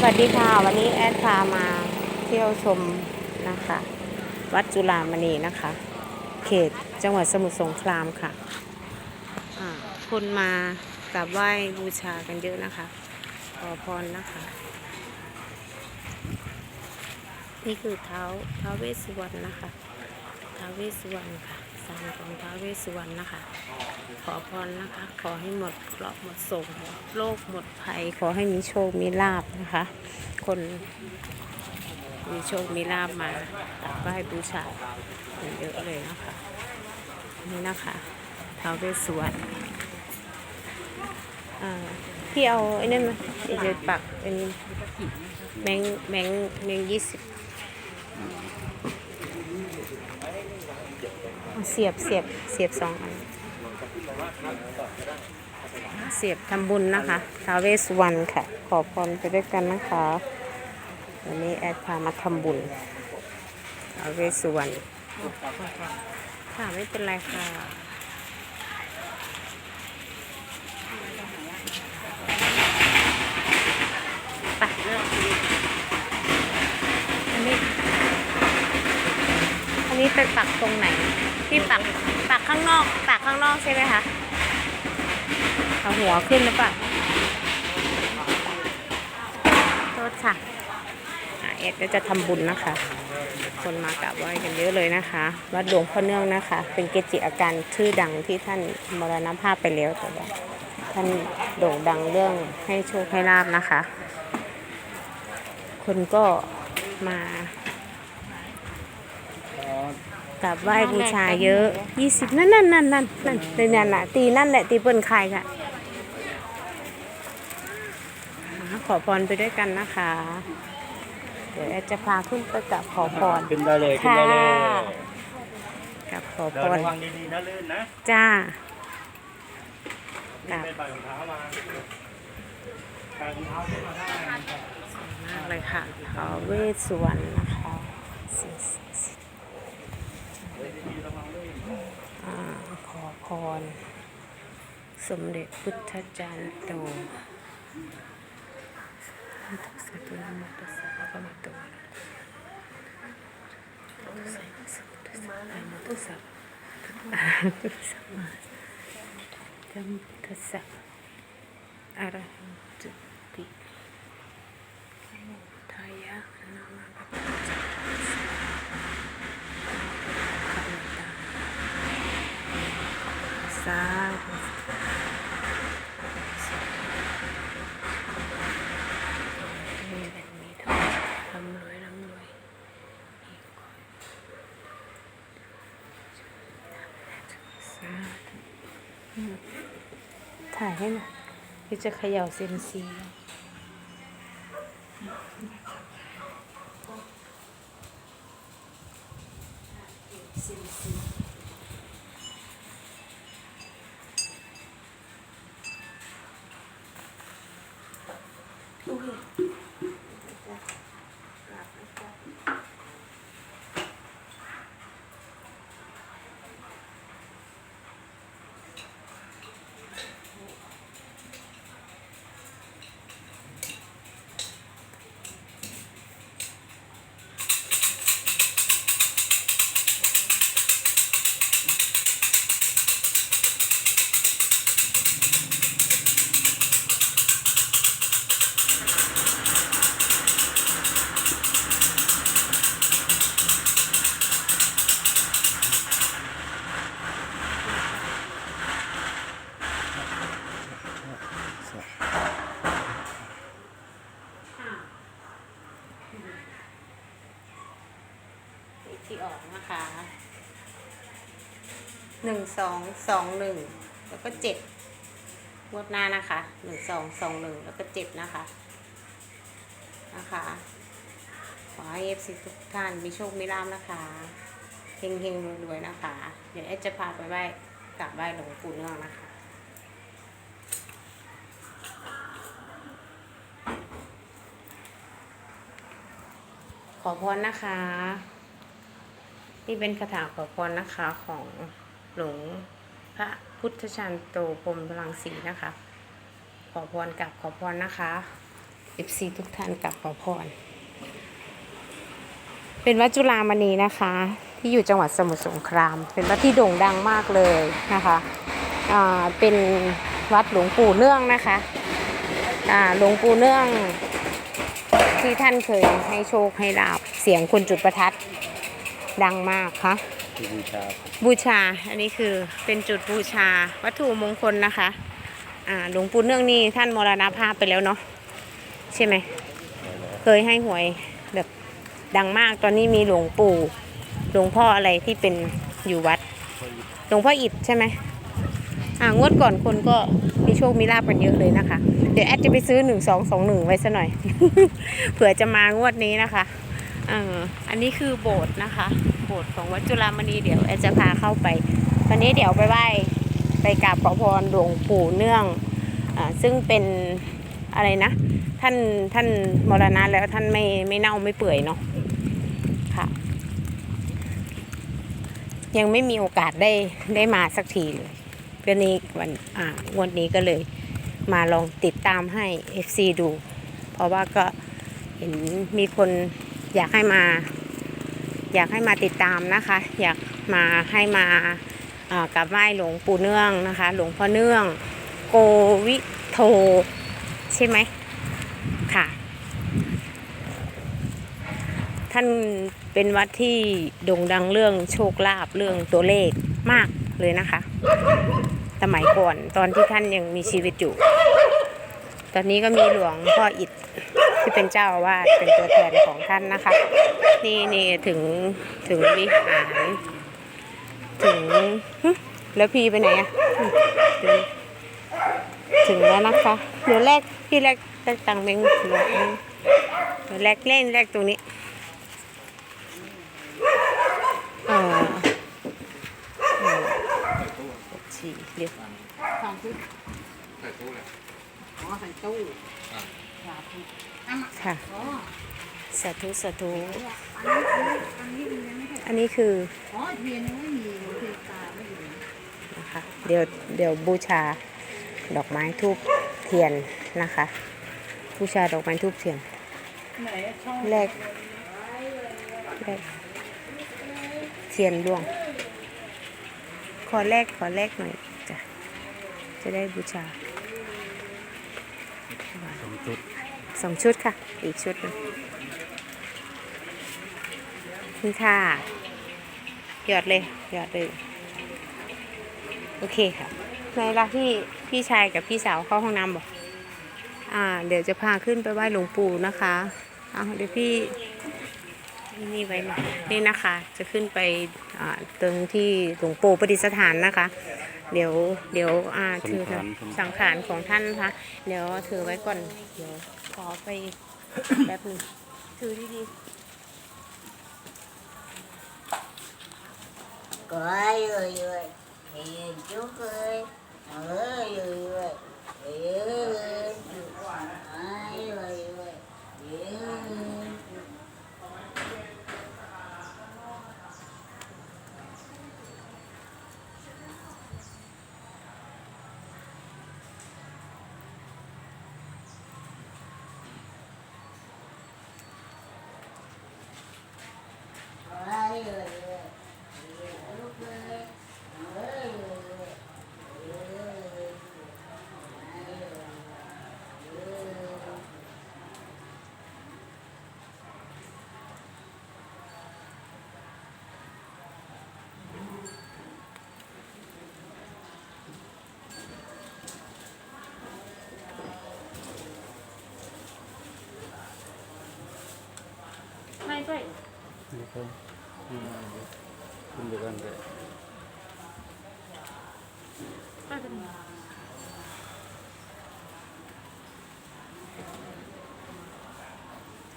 สวัสดีค่ะวันนี้แอดพามาเที่ยวชมนะคะ วัดจุฬามณีนะคะ เขตจังหวัดสมุทรสงครามค่ะอ่าคนมากราบไหว้บูชากันเยอะนะคะ ขอพรนะคะ นี่คือเท้าเท้าเวสสุวรรณนะคะเท้าเวสสุวรรณค่ะ สารของท้าวเวสสุวรรณนะคะ ขอพรนะคะ ขอให้หมดเคราะห์หมดโศกหมดโรคหมดภัย ขอให้มีโชค มีลาบนะคะ คนมีโชค มีลาบมากราบไหว้บูชาเยอะเลยนะคะ นี่นะคะท้าวเวสสุวรรณอ่าพี่เอาไอ้นั่นมาเดี๋ยวปักเป็นแมงแมงแมงยี่สิบ เสียบเสียบเสียบสองอัน เสียบทำบุญนะคะทาวเวสวรรณค่ะ ขอพรไปด้วยกันนะคะ วันนี้แอดพามาทำบุญทาเวสวรรณค่ะไม่เป็นไรค่ะ ไปอันนี้ อั นนี้ไปปักตรงไหนพี่ปักปักข้างนอกปักข้างนอกใช่ไหมคะเอาหัวขึ้นหรือเปล่าโทษค่ะอะเอ็ดก็จะทำบุญนะคะ คนมากราบไหว้กันเยอะเลยนะคะวัดหลวงพ่อเนื่องนะคะ เป็นเกจิอาจารย์ชื่อดังที่ท่านมรณภาพไปแล้วแต่ว่าท่านโด่งดังเรื่องให้โชคให้ลาบนะคะ คนก็มา กราบไหว้บูชาเยอะ20นั่นนั่นนั่นนั่นนั่นในนั่นน่ะตีนั่นแหละตีเปิ้นใครค่ะ ขอพรไปด้วยกันนะคะ เดี๋ยวแอดจะพาขึ้นไปกับขอพรขึ้นได้เลยขึ้นค่ะได้เลยกับขอเดิพนรระวังดีๆนะลื่นนะ จ้านี่เป็นใบของเท้ามาใบของเท้าขึ้นมาได้มากเลยค่ะท้าวเวสสุวรรณนะคะสิ่งศักดิ์สิทธิ์อ่า พรสมเด็จพุทธจารย์โตสัตว์นมตัสสะภะคะวะโตอะระหะตสัมมาสัมพุทธัสสะตัสสะอะระหะตสัมมาสัมพุทธัสสะอะระหะโตติ ทายะนามาปะปะจักขัสสะขะวะตาสาธุมีแบ่งมีทองร่ำรวยร่ำรวยมีคนสาธุอืมถ่าย ให้หน่อยพี่จะเขย่าเซมซีเซมซี สองสองหนึ่งแล้วก็เจ็ดงวดหน้านะคะหนึ่งสองสองหนึ่งแล้วก็เจ็ดนะคะนะคะขอให้เอฟซีทุกท่านมีโชคมีลาภนะคะเฮงเฮงรวยๆนะคะ เดี๋ยวแอดจะพาไปไหว้กราบไหว้หลวงปู่เนื่องนะคะขอพรนะคะ นี่เป็นคาถาขอพรนะคะของ หลวงพระพุทธชันโตพรมพลังศรีนะคะ ขอพรกับขอพรนะคะ FC ทุกท่านกับขอพร เป็นวัดจุฬามณีนะคะ ที่อยู่จังหวัดสมุทรสงคราม เป็นวัดที่โด่งดังมากเลยนะคะอ่าเป็นวัดหลวงปู่เนื่องนะคะอ่าหลวงปู่เนื่องที่ท่านเคยให้โชคให้ลาบเสียงคนจุดประทัดดังมากค่ะ บูชาบูชา อันนี้คือเป็นจุดบูชาวัตถุมงคลนะคะอ่าหลวงปู่เนื่องนี่ท่านมรณภาพไปแล้วเนาะใช่ไหม เคยให้หวยแบบดังมากตอนนี้มีหลวงปู่หลวงพ่ออะไรที่เป็นอยู่วัด หลวงพ่ออิฐใช่ไหมอ่างวดก่อนคนก็มีโชคมีลาบกันเยอะเลยนะคะ เดี๋ยวแอดจะไปซื้อหนึ่งสองสองหนึ่งไว้ซะหน่อย เผื่อจะมางวดนี้นะคะเอออันนี้คือโบสถ์นะคะ โบสถ์ของวัดจุฬามณีเดี๋ยวแอดจะพาเข้าไปตอนนี้เดี๋ยวไปไหว้ไปกราบขอพรหลวงปู่เนื่องอาซึ่งเป็นอะไรนะ ท่านท่านมรณะแล้วท่านไม่ไม่เน่าไม่เปื่อยเนาะค่ะ ยังไม่มีโอกาสได้ได้มาสักทีเลยก็นี้วันอ่างวดนี้ก็เลย มาลองติดตามให้ FC ดู เพราะว่าก็เห็นมีคนอยากให้มา อยากให้มาติดตามนะคะ อยากมาให้มากราบไหว้หลวงปู่เนื่องนะคะ หลวงพ่อเนื่อง โกวิโท ใช่ไหมค่ะ ท่านเป็นวัดที่โด่งดังเรื่องโชคลาภเรื่องตัวเลขมากเลยนะคะ สมัยก่อนตอนที่ท่านยังมีชีวิตอยู่ ตอนนี้ก็มีหลวงพ่ออิฐ ที่เป็นเจ้าอาวาสเป็นตัวแทนของท่านนะคะ นี่นี่ถึงถึงวิหาร ถึงแล้วพี่ไปไหนอะถึงถึงแล้วนะคะเดี๋ยวแรกพี่แรกแรกตังเมงหลวงเดี๋ยวแรกเล่นแรกตรงนี้เออเออฉี่เดี๋ยวสองชุดใส่ตู้เลยอ๋อใส่ตู้สาธุอ่า ค่ะ สาธุสาธุอันนี้คืออ๋อเทียนไม่มีเทียนตาไม่อยู่นะคะเดี๋ยวเดี๋ยวบูชาดอกไม้ทูบเทียนนะคะ บูชาดอกไม้ทูบเทียนแรกแรกเทียนร่วง ขอแรกขอแรกหน่อยจ้ะจะได้บูชาสมจุด สองชุดค่ะ อีกชุดหนึงนี่ค่ะ หยอดเลย หยอดเลย โอเคค่ะ ในเวลาที่พี่ชายกับพี่สาวเข้าห้องน้ำบอกอ่า เดี๋ยวจะพาขึ้นไปไหว้หลวงปู่นะคะเอาเดี๋ยวพี่นี่ไว้หน่อยนี่นะคะ จะขึ้นไปอ่าตรงที่หลวงปู่ประดิษฐานนะคะ เดี๋ยวเดี๋ยวอ่าถือสังขารของท่านนะคะเดี๋ยวถือไว้ก่อนเดี๋ยว ขอไปแป๊บหนึงถือดี Cười ơi ơi Hiền chú ơi Ơi ơi ơi Hiền ơi Ai ơi ơi Hiền ơi Ai ơi ไม่ใช่นี่ครับนี่ขึ้นเดียวกันเลยไม่เป็นไร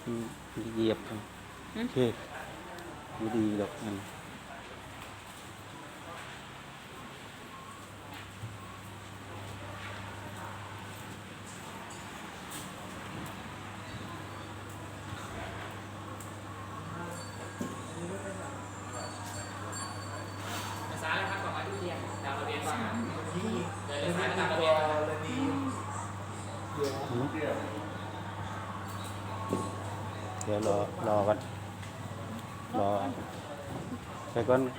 อืมเหยียบครับโอเคไม่ดีหรอกมัน เดี๋ยวรอรอกันรอไปก่อนเนี่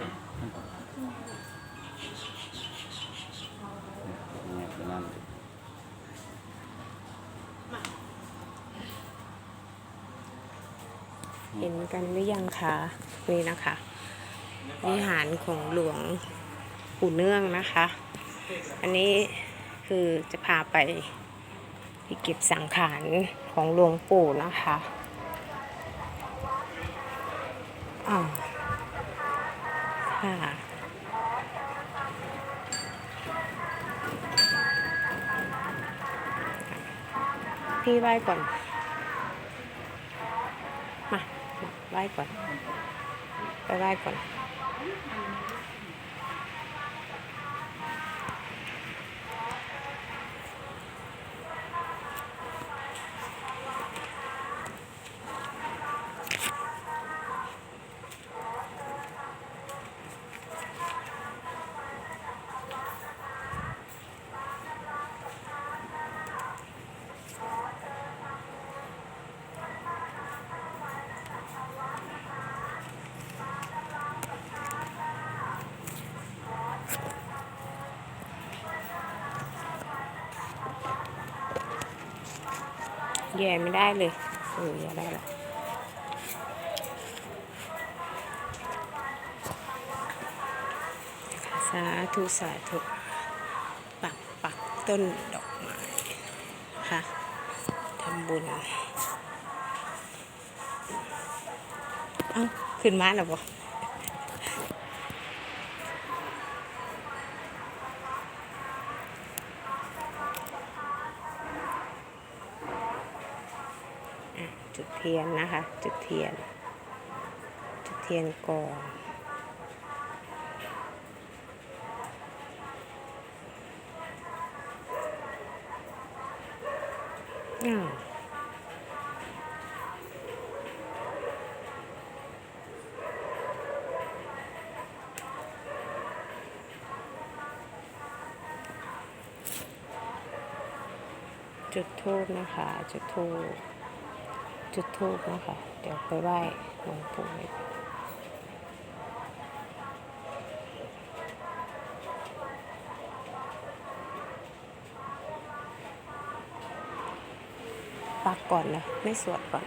ยเป็นนั่นเห็นกันหรือยังคะนี่นะคะวิหารของหลวงปู่เนื่องนะคะ อันนี้คือจะพาไป ที่เก็บสังขารของหลวงปู่นะคะอ่าค่ะพี่ไหว้ก่อน มาไหว้ก่อน ไปไหว้ก่อน แย่ไม่ได้เลยเออแย่ได้ละสาธุสาธุปักปักต้นดอกไม้ค่ะทำบุญ เอ้า ขึ้นมาแล้วบ่ จุดเทียนนะคะ จุดเทียน จุดเทียนก่อนอ้าจุดทูบนะคะ จุดทูบ จุดทูบนะคะ เดี๋ยวไปไหว้หลวงปู่ปักก่อนนะ ไม่สวดก่อน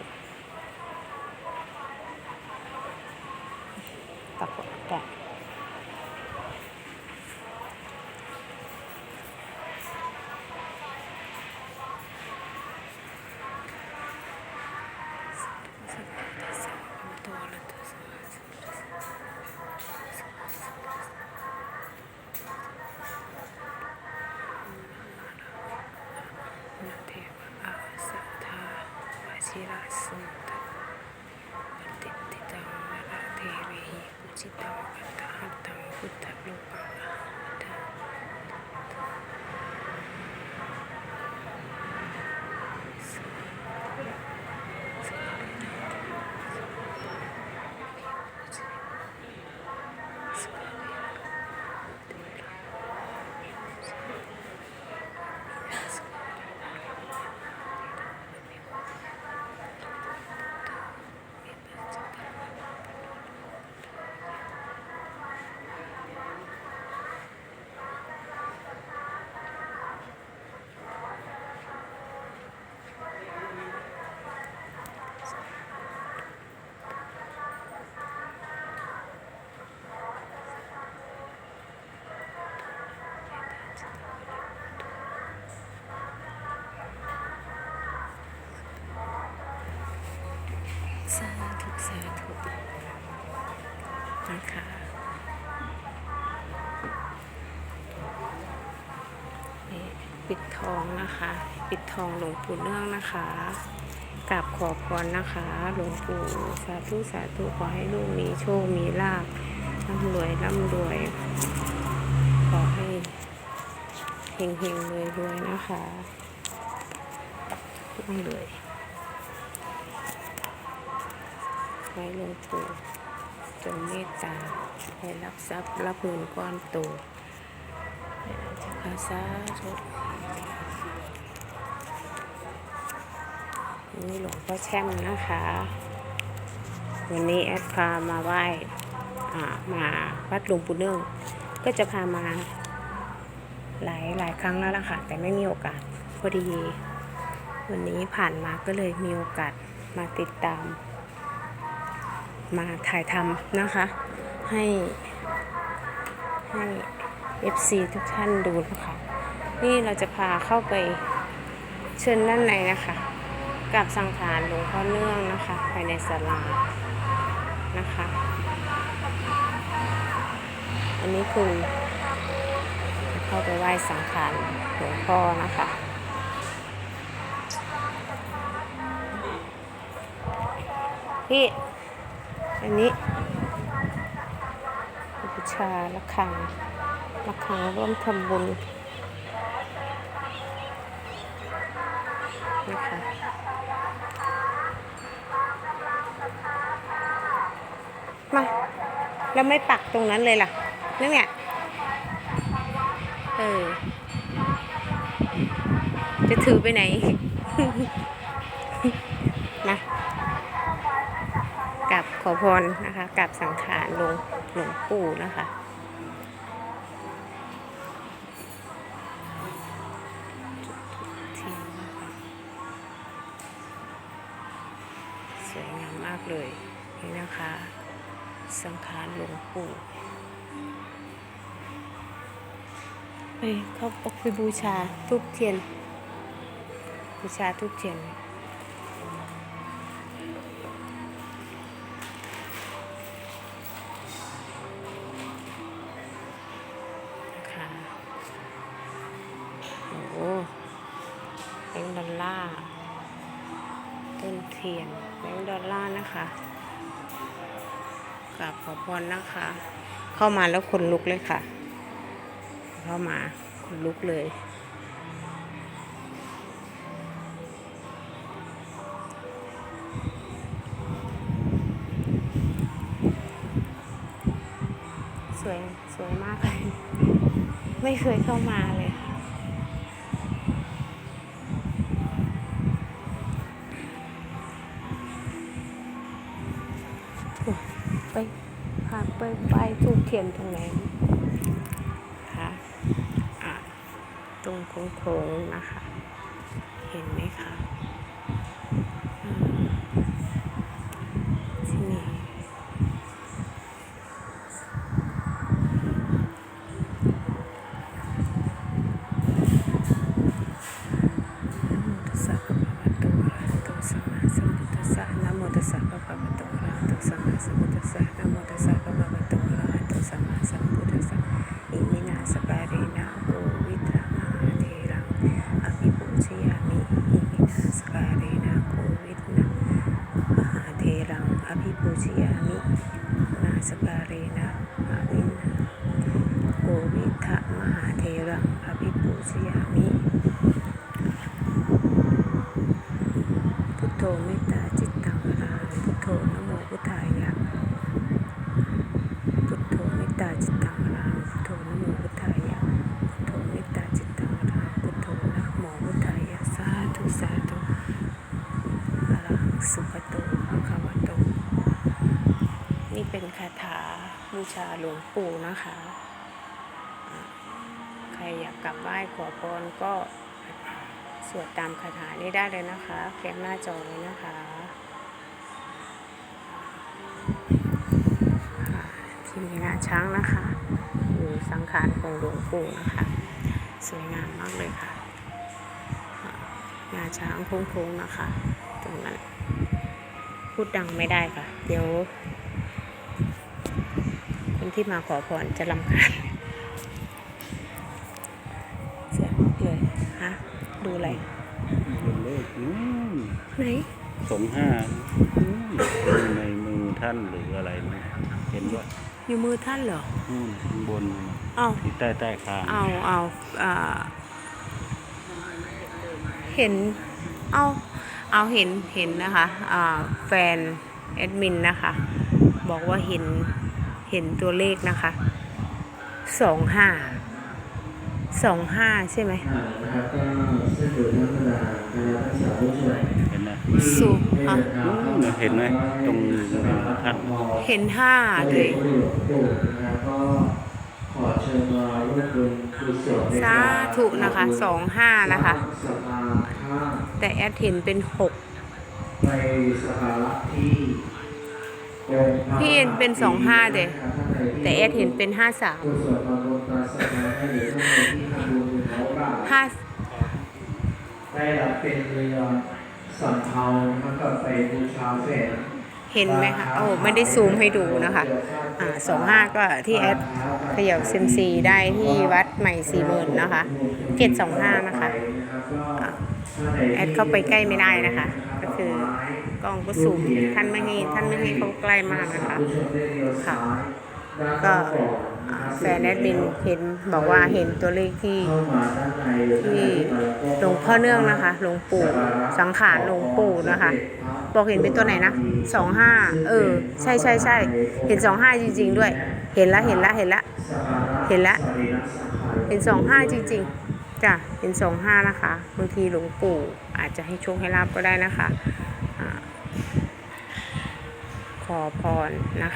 หิปุจิตังอัตตหัตตังพุทธโลปังอหัตถะสาธุ สาธุนะคะนี่ปิดทองนะคะ ปิดทองหลวงปู่เนื่องนะคะกราบขอพรนะคะ หลวงปู่สาธุสาธุขอให้ลูกมีโชค มีลาภร่ำรวยร่ำรวย ขอให้เฮงเฮงรวยรวยนะคะร่ำรวย ไว้หลวงปู่จงเมตตา ให้รับทรัพย์รับเงินก้อนโตจะพาสาธุนี่หลวงพ่อแช่มนะคะ วันนี้แอดพามาไหว้มาวัดหลวงปู่เนื่องก็จะพามาหลายหลายครั้งแล้วล่ะค่ะ แต่ไม่มีโอกาสพอดี วันนี้ผ่านมาก็เลยมีโอกาสมาติดตาม มาถ่ายทำนะคะ ให้ให้ FC ทุกท่านดูนะคะนี่เราจะพาเข้าไปเชิญด้านในนะคะ กับสังขารหลวงพ่อเนื่องนะคะ ภายในศาลานะคะ อันนี้คือเข้าไปไหว้สังขารหลวงพ่อนะคะพี่ อันนี้บูชาละครังละครังร่วมทำบุญนะคะมาแล้วไม่ปักตรงนั้นเลยล่ะนั่นเนี่ยเออ จะถือไปไหน อพรนะคะกับสังขารหลวงหลวงปู่นะคะทีนะคะสวยงามมากเลยนี่นะคะ สังขารหลวงปู่ไปเข้าไปบูชาทุกเทียน บูชาทุกเทียน นะคะ เข้ามาแล้วคนลุกเลยค่ะ เข้ามาคนลุกเลย สวยสวยมากเลย ไม่เคยเข้ามาเลย ทียนตรงไหนคะอะตรงโค้งๆนะคะ เห็นไหมคะอืมที่นี่นะโมตัสสะภะคะวะโตอะระหะโตสัมมาสัมพุทธัสสะนะโมตัสสะภะคะวะโตอะระหะโตสัมมาสัมพุทธัสสะนะโมตัสสะภะคะวะโตอะระหะโตสัมมาสัมพุทธัสสะอิมินาสการินาโกวิทามหาเทรังอภิปูชยามิอิมินาสการินาโกวิทนามหาเทรังอภิปูชยามินาสการินาอภินาโกวิทามหาเทรังอภิปูชยามิ พุทโธเมตตาจิตตังวราพุทโธนะโมพุทธายะ พุทโธเมตตาจิตตังวราพุทโธนะโมพุทธายะ พุทโธเมตตาจิตตังวราพุทโธนะโมพุทธายะ สาธุสาธุอะระหังสุขโตภะคะวะโต นี่เป็นคาถา บูชาหลวงปู่นะคะ ใครอยากกลับไหว้ขอพรก็สวดตามคาถานี้ได้เลยนะคะแคปหน้าจอเลยนะคะะที่มีงาช้างนะคะอยู่สังขารของหลวงปู่นะคะ สวยงามมากเลยค่ะะงาช้างโค้งๆนะคะ ตรงนั้น พูดดังไม่ได้ค่ะ เดี๋ยว ที่มาขอพรจะลำคาญสวยมากเลยฮะดูอะไรเป็นเลขนู่นไหนสองห้านู่นอยู่ในมือท่านหรืออะไรนะเห็นว่าอยู่มือท่านเหรอนู่นข้างบนนู่นน่ะเอาที่ใต้ใต้คางเอาเอาอ่าเห็นเอาเอาเห็นเห็นนะคะอ่าแฟนแอดมินนะคะ บอกว่าเห็น เห็นตัวเลขนะคะสองห้าสองห้าใช่ไหมนะครับก็ซึ่งอยู่ธรรมดาการรักษาผู้ช่วยเห็นนะสูงอะเห็นไหมตรงมือท่านเห็นห้าเลยก็ขอเชิญมาร่วมบุญกุศลในสาธุนะคะสองห้านะคะสภาท่าแต่แอดเห็นเป็นหกในสภาระที่องค์ พระพี่เห็นเป็นสองห้าเด้แต่แอดเห็นเป็นห้าสามกุศลมาบนตาสภาให้หรือท่านใดที่ทำบุญอยู่เขาบ้างห้าได้รับเป็นเรือสำเภาแล้วก็ไปบูชาแฝงเห็นไหมคะโอ้ไม่ได้ซูมให้ดูนะคะ อ่าสองห้าก็ที่แอดเขย่าเซมซีได้ที่วัดใหม่สี่หมื่นนะคะเจ็ดสองห้านะคะอะแอดเข้าไปใกล้ไม่ได้นะคะ ก็คือ กล้องก็ซูมท่านไม่ให้ท่านไม่ให้เขาใกล้มากนะคะค่ะก็แฟนแอดมินเห็นบอกว่าเห็นตัวเลขที่ที่หลวงพ่อเนื่องนะคะหลวงปู่สังขารหลวงปู่นะคะบอกเห็นเป็นตัวไหนนะสองห้าเออ ใช่ใช่ใช่เห็นสองห้าจริง ๆ ด้วย เห็นละเห็นละเห็นละเห็นละเห็นสองห้าจริง ๆจ้ะเห็นสองห้านะคะบางทีหลวงปู่อาจจะให้โชคให้ลาบก็ได้นะคะ ขอพรนะคะ